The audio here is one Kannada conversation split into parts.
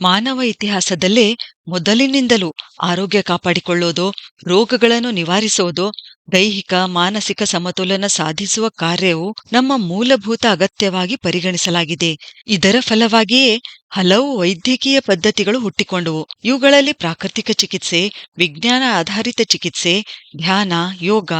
ಮಾನವ ಇತಿಹಾಸದಲ್ಲೇ ಮೊದಲಿನಿಂದಲೂ ಆರೋಗ್ಯ ಕಾಪಾಡಿಕೊಳ್ಳೋದು, ರೋಗಗಳನ್ನು ನಿವಾರಿಸೋದು, ದೈಹಿಕ, ಮಾನಸಿಕ ಸಮತೋಲನ ಸಾಧಿಸುವ ಕಾರ್ಯವು ನಮ್ಮ ಮೂಲಭೂತ ಅಗತ್ಯವಾಗಿ ಪರಿಗಣಿಸಲಾಗಿದೆ. ಇದರ ಫಲವಾಗಿಯೇ ಹಲವು ವೈದ್ಯಕೀಯ ಪದ್ಧತಿಗಳು ಹುಟ್ಟಿಕೊಂಡವು. ಇವುಗಳಲ್ಲಿ ಪ್ರಾಕೃತಿಕ ಚಿಕಿತ್ಸೆ, ವಿಜ್ಞಾನ ಆಧಾರಿತ ಚಿಕಿತ್ಸೆ, ಧ್ಯಾನ, ಯೋಗ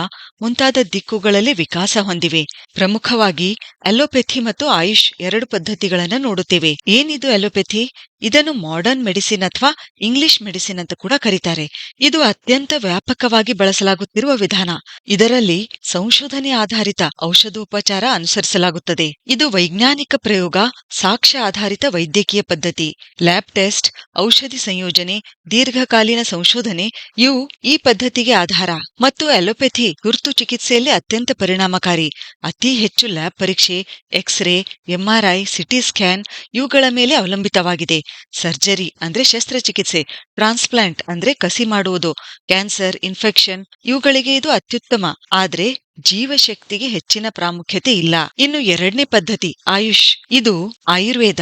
ಮುಂತಾದ ದಿಕ್ಕುಗಳಲ್ಲಿ ವಿಕಾಸ ಹೊಂದಿವೆ. ಪ್ರಮುಖವಾಗಿ ಅಲೋಪೆಥಿ ಮತ್ತು ಆಯುಷ್ ಎರಡು ಪದ್ಧತಿಗಳನ್ನು ನೋಡುತ್ತೇವೆ. ಏನಿದು ಅಲೋಪೆಥಿ? ಇದನ್ನು ಮಾಡರ್ನ್ ಮೆಡಿಸಿನ್ ಅಥವಾ ಇಂಗ್ಲಿಷ್ ಮೆಡಿಸಿನ್ ಅಂತ ಕೂಡ ಕರೀತಾರೆ. ಇದು ಅತ್ಯಂತ ವ್ಯಾಪಕವಾಗಿ ಬಳಸಲಾಗುತ್ತಿರುವ ವಿಧಾನ. ಇದರಲ್ಲಿ ಸಂಶೋಧನೆ ಆಧಾರಿತ ಔಷಧೋಪಚಾರ ಅನುಸರಿಸಲಾಗುತ್ತದೆ. ಇದು ವೈಜ್ಞಾನಿಕ ಪ್ರಯೋಗ, ಸಾಕ್ಷ್ಯ ಆಧಾರಿತ ವೈದ್ಯಕೀಯ ಪದ್ಧತಿ ಲ್ಯಾಬ್ ಟೆಸ್ಟ್ ಔಷಧಿ ಸಂಯೋಜನೆ, ದೀರ್ಘಕಾಲೀನ ಸಂಶೋಧನೆ, ಇವು ಈ ಪದ್ಧತಿಗೆ ಆಧಾರ. ಮತ್ತು ಅಲೋಪೆಥಿ ತುರ್ತು ಚಿಕಿತ್ಸೆಯಲ್ಲಿ ಅತ್ಯಂತ ಪರಿಣಾಮಕಾರಿ. ಅತಿ ಹೆಚ್ಚು ಲ್ಯಾಬ್ ಪರೀಕ್ಷೆ ಎಕ್ಸ್ರೇ ಎಂಆರ್ಐ ಸಿಟಿ ಸ್ಕ್ಯಾನ್ ಇವುಗಳ ಮೇಲೆ ಅವಲಂಬಿತವಾಗಿದೆ. ಸರ್ಜರಿ ಅಂದ್ರೆ ಶಸ್ತ್ರಚಿಕಿತ್ಸೆ. ಟ್ರಾನ್ಸ್ಪ್ಲಾಂಟ್ ಅಂದ್ರೆ ಕಸಿ ಮಾಡುವುದು, ಕ್ಯಾನ್ಸರ್, ಇನ್ಫೆಕ್ಷನ್, ಇವುಗಳಿಗೆ ಇದು ಅತ್ಯುತ್ತಮ. ಆದ್ರೆ ಜೀವಶಕ್ತಿಗೆ ಹೆಚ್ಚಿನ ಪ್ರಾಮುಖ್ಯತೆ ಇಲ್ಲ. ಇನ್ನು ಎರಡನೇ ಪದ್ಧತಿ, ಆಯುಷ್. ಇದು ಆಯುರ್ವೇದ,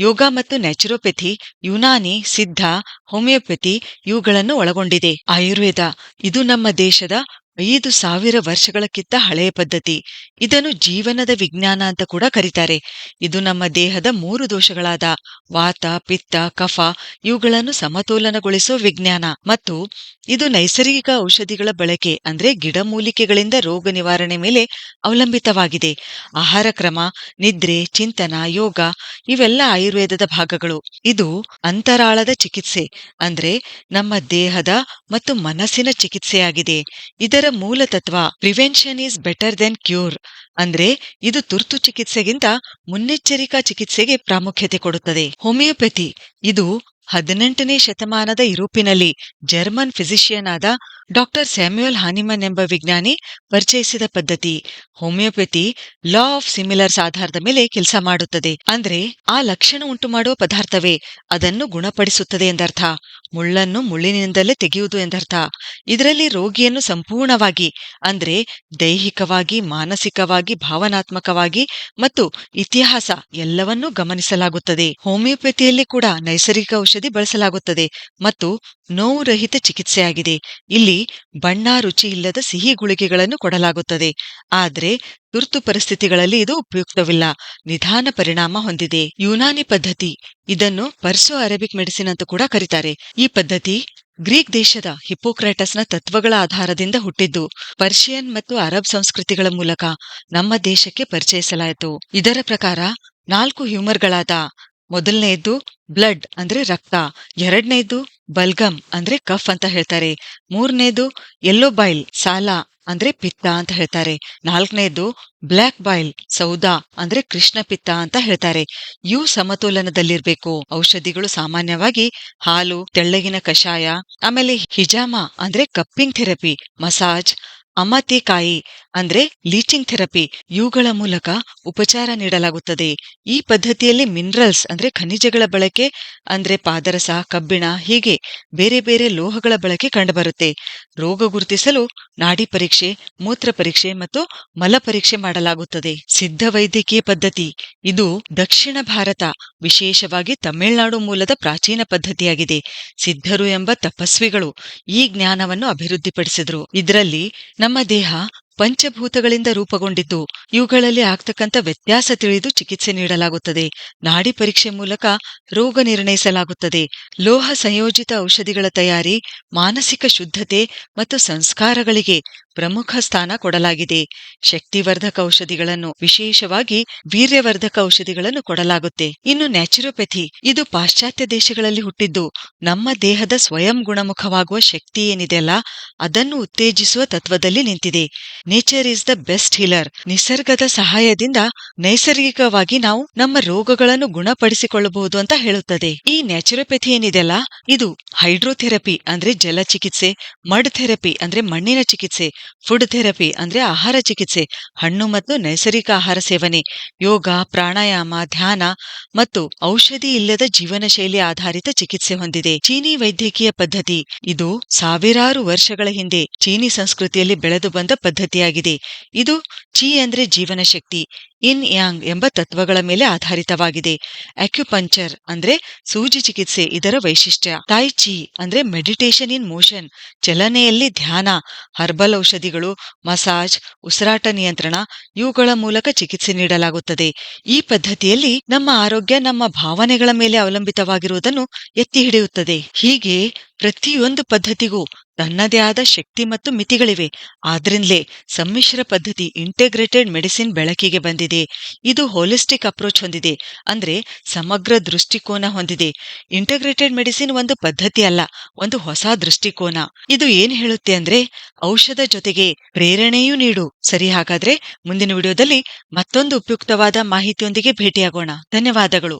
ಯೋಗ ಮತ್ತು ನ್ಯಾಚುರೋಪೆಥಿ ಯುನಾನಿ, ಸಿದ್ಧ, ಹೋಮಿಯೋಪತಿ ಇವುಗಳನ್ನು ಒಳಗೊಂಡಿದೆ. ಆಯುರ್ವೇದ, ಇದು ನಮ್ಮ ದೇಶದ ಐದು ಸಾವಿರ ವರ್ಷಗಳಕ್ಕಿಂತ ಹಳೆಯ ಪದ್ಧತಿ. ಇದನ್ನು ಜೀವನದ ವಿಜ್ಞಾನ ಅಂತ ಕೂಡ ಕರೀತಾರೆ. ಇದು ನಮ್ಮ ದೇಹದ ಮೂರು ದೋಷಗಳಾದ ವಾತ, ಪಿತ್ತ, ಕಫ ಇವುಗಳನ್ನು ಸಮತೋಲನಗೊಳಿಸುವ ವಿಜ್ಞಾನ. ಮತ್ತು ಇದು ನೈಸರ್ಗಿಕ ಔಷಧಿಗಳ ಬಳಕೆ ಅಂದ್ರೆ ಗಿಡಮೂಲಿಕೆಗಳಿಂದ ರೋಗ ನಿವಾರಣೆ ಮೇಲೆ ಅವಲಂಬಿತವಾಗಿದೆ. ಆಹಾರ ಕ್ರಮ, ನಿದ್ರೆ, ಚಿಂತನ, ಯೋಗ ಇವೆಲ್ಲ ಆಯುರ್ವೇದದ ಭಾಗಗಳು. ಇದು ಅಂತರಾಳದ ಚಿಕಿತ್ಸೆ ಅಂದ್ರೆ ನಮ್ಮ ದೇಹದ ಮತ್ತು ಮನಸ್ಸಿನ ಚಿಕಿತ್ಸೆಯಾಗಿದೆ. ಇದರ ಮೂಲ ತತ್ವ prevention is better then cure ಅಂದ್ರೆ ಇದು ತುರ್ತು ಚಿಕಿತ್ಸೆಗಿಂತ ಮುನ್ನೆಚ್ಚರಿಕಾ ಚಿಕಿತ್ಸೆಗೆ ಪ್ರಾಮುಖ್ಯತೆ ಕೊಡುತ್ತದೆ. ಹೋಮಿಯೋಪತಿ, ಇದು ಹದಿನೆಂಟನೇ ಶತಮಾನದ ಯುರೋಪಿನಲ್ಲಿ ಜರ್ಮನ್ ಫಿಸಿಷಿಯನ್ ಆದ ಡಾಕ್ಟರ್ ಸ್ಯಾಮ್ಯುಯಲ್ ಹಾನಿಮನ್ ಎಂಬ ವಿಜ್ಞಾನಿ ಪರಿಚಯಿಸಿದ ಪದ್ಧತಿ. ಹೋಮಿಯೋಪತಿ ಲಾ ಆಫ್ ಸಿಮಿಲರ್ಸ್ ಆಧಾರದ ಮೇಲೆ ಕೆಲಸ ಮಾಡುತ್ತದೆ. ಅಂದ್ರೆ ಆ ಲಕ್ಷಣ ಉಂಟು ಮಾಡುವ ಪದಾರ್ಥವೇ ಅದನ್ನು ಗುಣಪಡಿಸುತ್ತದೆ ಎಂದರ್ಥ. ಮುಳ್ಳನ್ನು ಮುಳ್ಳಿನಿಂದಲೇ ತೆಗೆಯುವುದು ಎಂದರ್ಥ. ಇದರಲ್ಲಿ ರೋಗಿಯನ್ನು ಸಂಪೂರ್ಣವಾಗಿ, ಅಂದ್ರೆ ದೈಹಿಕವಾಗಿ, ಮಾನಸಿಕವಾಗಿ, ಭಾವನಾತ್ಮಕವಾಗಿ ಮತ್ತು ಇತಿಹಾಸ ಎಲ್ಲವನ್ನೂ ಗಮನಿಸಲಾಗುತ್ತದೆ. ಹೋಮಿಯೋಪತಿಯಲ್ಲಿ ಕೂಡ ನೈಸರ್ಗಿಕ ಔಷಧಿ ಬಳಸಲಾಗುತ್ತದೆ ಮತ್ತು ನೋವು ರಹಿತ ಚಿಕಿತ್ಸೆಯಾಗಿದೆ. ಇಲ್ಲಿ ಬಣ್ಣ ರುಚಿ ಇಲ್ಲದ ಸಿಹಿ ಗುಳಿಗೆಗಳನ್ನು ಕೊಡಲಾಗುತ್ತದೆ. ಆದ್ರೆ ತುರ್ತು ಪರಿಸ್ಥಿತಿಗಳಲ್ಲಿ ಇದು ಉಪಯುಕ್ತವಿಲ್ಲ. ನಿಧಾನ ಪರಿಣಾಮ ಹೊಂದಿದೆ. ಯುನಾನಿ ಪದ್ಧತಿ. ಇದನ್ನು ಪರ್ಸೋ ಅರೇಬಿಕ್ ಮೆಡಿಸಿನ್ ಅಂತ ಕೂಡ ಕರೀತಾರೆ. ಈ ಪದ್ಧತಿ ಗ್ರೀಕ್ ದೇಶದ ಹಿಪೋಕ್ರಾಟಸ್ನ ತತ್ವಗಳ ಆಧಾರದಿಂದ ಹುಟ್ಟಿದ್ದು. ಪರ್ಷಿಯನ್ ಮತ್ತು ಅರಬ್ ಸಂಸ್ಕೃತಿಗಳ ಮೂಲಕ ನಮ್ಮ ದೇಶಕ್ಕೆ ಪರಿಚಯಿಸಲಾಯಿತು. ಇದರ ಪ್ರಕಾರ ನಾಲ್ಕು ಹ್ಯೂಮರ್ಗಳಾದ ಮೊದಲನೆಯದ್ದು ಬ್ಲಡ್ ಅಂದ್ರೆ ರಕ್ತ ಎರಡನೇದು ಬಲ್ಗಮ್ ಅಂದ್ರೆ ಕಫ್ ಅಂತ ಹೇಳ್ತಾರೆ. ಮೂರನೇದು ಯೆಲ್ಲೋ ಬೈಲ್ ಸಾಲ ಅಂದ್ರೆ ಪಿತ್ತ ಅಂತ ಹೇಳ್ತಾರೆ. ನಾಲ್ಕನೇದು ಬ್ಲ್ಯಾಕ್ ಬಾಯ್ಲ್ ಸೌದಾ ಅಂದ್ರೆ ಕೃಷ್ಣ ಪಿತ್ತ ಅಂತ ಹೇಳ್ತಾರೆ. ಇವು ಸಮತೋಲನದಲ್ಲಿರ್ಬೇಕು. ಔಷಧಿಗಳು ಸಾಮಾನ್ಯವಾಗಿ ಹಾಲು, ತೆಳ್ಳಗಿನ ಕಷಾಯ, ಆಮೇಲೆ ಹಿಜಾಮ ಅಂದ್ರೆ ಕಪ್ಪಿಂಗ್ ಥೆರಪಿ, ಮಸಾಜ್ ಅಮತಿಕಾಯಿ ಅಂದ್ರೆ ಲೀಚಿಂಗ್ ಥೆರಪಿ ಇವುಗಳ ಮೂಲಕ ಉಪಚಾರ ನೀಡಲಾಗುತ್ತದೆ. ಈ ಪದ್ಧತಿಯಲ್ಲಿ ಮಿನರಲ್ಸ್ ಅಂದ್ರೆ ಖನಿಜಗಳ ಬಳಕೆ, ಅಂದ್ರೆ ಪಾದರಸ, ಕಬ್ಬಿಣ, ಹೀಗೆ ಬೇರೆ ಬೇರೆ ಲೋಹಗಳ ಬಳಕೆ ಕಂಡುಬರುತ್ತೆ. ರೋಗ ಗುರುತಿಸಲು ನಾಡಿ ಪರೀಕ್ಷೆ, ಮೂತ್ರ ಪರೀಕ್ಷೆ ಮತ್ತು ಮಲ ಪರೀಕ್ಷೆ ಮಾಡಲಾಗುತ್ತದೆ. ಸಿದ್ಧ ವೈದ್ಯಕೀಯ ಪದ್ಧತಿ. ಇದು ದಕ್ಷಿಣ ಭಾರತ, ವಿಶೇಷವಾಗಿ ತಮಿಳುನಾಡು ಮೂಲದ ಪ್ರಾಚೀನ ಪದ್ಧತಿಯಾಗಿದೆ. ಸಿದ್ಧರು ಎಂಬ ತಪಸ್ವಿಗಳು ಈ ಜ್ಞಾನವನ್ನು ಅಭಿವೃದ್ಧಿಪಡಿಸಿದ್ರು. ಇದರಲ್ಲಿ ನಮ್ಮ ದೇಹ ಪಂಚಭೂತಗಳಿಂದ ರೂಪುಗೊಂಡಿದ್ದು, ಇವುಗಳಲ್ಲಿ ಆಗ್ತಕ್ಕಂಥ ವ್ಯತ್ಯಾಸ ತಿಳಿದು ಚಿಕಿತ್ಸೆ ನೀಡಲಾಗುತ್ತದೆ. ನಾಡಿ ಪರೀಕ್ಷೆ ಮೂಲಕ ರೋಗ ನಿರ್ಣಯಿಸಲಾಗುತ್ತದೆ. ಲೋಹ ಸಂಯೋಜಿತ ಔಷಧಿಗಳ ತಯಾರಿ, ಮಾನಸಿಕ ಶುದ್ಧತೆ ಮತ್ತು ಸಂಸ್ಕಾರಗಳಿಗೆ ಪ್ರಮುಖ ಸ್ಥಾನ ಕೊಡಲಾಗಿದೆ. ಶಕ್ತಿವರ್ಧಕ ಔಷಧಿಗಳನ್ನು, ವಿಶೇಷವಾಗಿ ವೀರ್ಯವರ್ಧಕ ಔಷಧಿಗಳನ್ನು ಕೊಡಲಾಗುತ್ತೆ. ಇನ್ನು ನ್ಯಾಚುರೋಪೆಥಿ ಇದು ಪಾಶ್ಚಾತ್ಯ ದೇಶಗಳಲ್ಲಿ ಹುಟ್ಟಿದ್ದು, ನಮ್ಮ ದೇಹದ ಸ್ವಯಂ ಗುಣಮುಖವಾಗುವ ಶಕ್ತಿ ಏನಿದೆಯಲ್ಲ ಅದನ್ನು ಉತ್ತೇಜಿಸುವ ತತ್ವದಲ್ಲಿ ನಿಂತಿದೆ. Nature is the best healer. ನಿಸರ್ಗದ ಸಹಾಯದಿಂದ ನೈಸರ್ಗಿಕವಾಗಿ ನಾವು ನಮ್ಮ ರೋಗಗಳನ್ನು ಗುಣಪಡಿಸಿಕೊಳ್ಳಬಹುದು ಅಂತ ಹೇಳುತ್ತದೆ. ಈ ನ್ಯಾಚುರೋಪೆಥಿ ಏನಿದೆಯಲ್ಲ ಇದು ಹೈಡ್ರೋಥೆರಪಿ, ಅಂದ್ರೆ ಜಲ ಚಿಕಿತ್ಸೆ ಮಡ್ ಥೆರಪಿ, ಅಂದ್ರೆ ಮಣ್ಣಿನ ಚಿಕಿತ್ಸೆ ಫುಡ್ ಥೆರಪಿ ಅಂದ್ರೆ ಆಹಾರ ಚಿಕಿತ್ಸೆ, ಹಣ್ಣು ಮತ್ತು ನೈಸರ್ಗಿಕ ಆಹಾರ ಸೇವನೆ, ಯೋಗ, ಪ್ರಾಣಾಯಾಮ, ಧ್ಯಾನ ಮತ್ತು ಔಷಧಿ ಇಲ್ಲದ ಜೀವನ ಶೈಲಿ ಆಧಾರಿತ ಚಿಕಿತ್ಸೆ ಹೊಂದಿದೆ. ಚೀನಿ ವೈದ್ಯಕೀಯ ಪದ್ಧತಿ, ಇದು ಸಾವಿರಾರು ವರ್ಷಗಳ ಹಿಂದೆ ಚೀನಿ ಸಂಸ್ಕೃತಿಯಲ್ಲಿ ಬೆಳೆದು ಬಂದ ಪದ್ಧತಿಯಾಗಿದೆ. ಇದು ಚಿ ಅಂದ್ರೆ ಜೀವನ ಶಕ್ತಿ ಇನ್ ಯಾಂಗ್ ಎಂಬ ತತ್ವಗಳ ಮೇಲೆ ಆಧಾರಿತವಾಗಿದೆ. ಅಕ್ಯುಪಂಚರ್ ಅಂದ್ರೆ ಸೂಜಿ ಚಿಕಿತ್ಸೆ, ಇದರ ವೈಶಿಷ್ಟ್ಯ. ತಾಯ್ ಚಿ ಅಂದ್ರೆ ಮೆಡಿಟೇಷನ್ ಇನ್ ಮೋಷನ್ ಚಲನೆಯಲ್ಲಿ ಧ್ಯಾನ ಹರ್ಬಲ್ ಔಷಧಿಗಳು ಮಸಾಜ್ ಉಸಿರಾಟ ನಿಯಂತ್ರಣ, ಇವುಗಳ ಮೂಲಕ ಚಿಕಿತ್ಸೆ ನೀಡಲಾಗುತ್ತದೆ. ಈ ಪದ್ಧತಿಯಲ್ಲಿ ನಮ್ಮ ಆರೋಗ್ಯ, ನಮ್ಮ ಭಾವನೆಗಳ ಮೇಲೆ ಅವಲಂಬಿತವಾಗಿರುವುದನ್ನು ಎತ್ತಿ ಹಿಡಿಯುತ್ತದೆ. ಹೀಗೆ ಪ್ರತಿಯೊಂದು ಪದ್ಧತಿಗೂ ತನ್ನದೇ ಆದ ಶಕ್ತಿ ಮತ್ತು ಮಿತಿಗಳಿವೆ. ಆದ್ರಿಂದಲೇ ಸಮ್ಮಿಶ್ರ ಪದ್ಧತಿ ಇಂಟಿಗ್ರೇಟೆಡ್ ಮೆಡಿಸಿನ್ ಬೆಳಕಿಗೆ ಬಂದಿದೆ. ಇದು ಹೋಲಿಸ್ಟಿಕ್ ಅಪ್ರೋಚ್ ಹೊಂದಿದೆ. ಅಂದ್ರೆ ಸಮಗ್ರ ದೃಷ್ಟಿಕೋನ ಹೊಂದಿದೆ. ಇಂಟಿಗ್ರೇಟೆಡ್ ಮೆಡಿಸಿನ್ ಒಂದು ಪದ್ಧತಿ ಅಲ್ಲ, ಒಂದು ಹೊಸ ದೃಷ್ಟಿಕೋನ. ಇದು ಏನ್ ಹೇಳುತ್ತೆ ಅಂದ್ರೆ ಔಷಧ ಜೊತೆಗೆ ಪ್ರೇರಣೆಯೂ ನೀಡು. ಸರಿ ಹಾಗಾದ್ರೆ ಮುಂದಿನ ವಿಡಿಯೋದಲ್ಲಿ ಮತ್ತೊಂದು ಉಪಯುಕ್ತವಾದ ಮಾಹಿತಿಯೊಂದಿಗೆ ಭೇಟಿಯಾಗೋಣ. ಧನ್ಯವಾದಗಳು.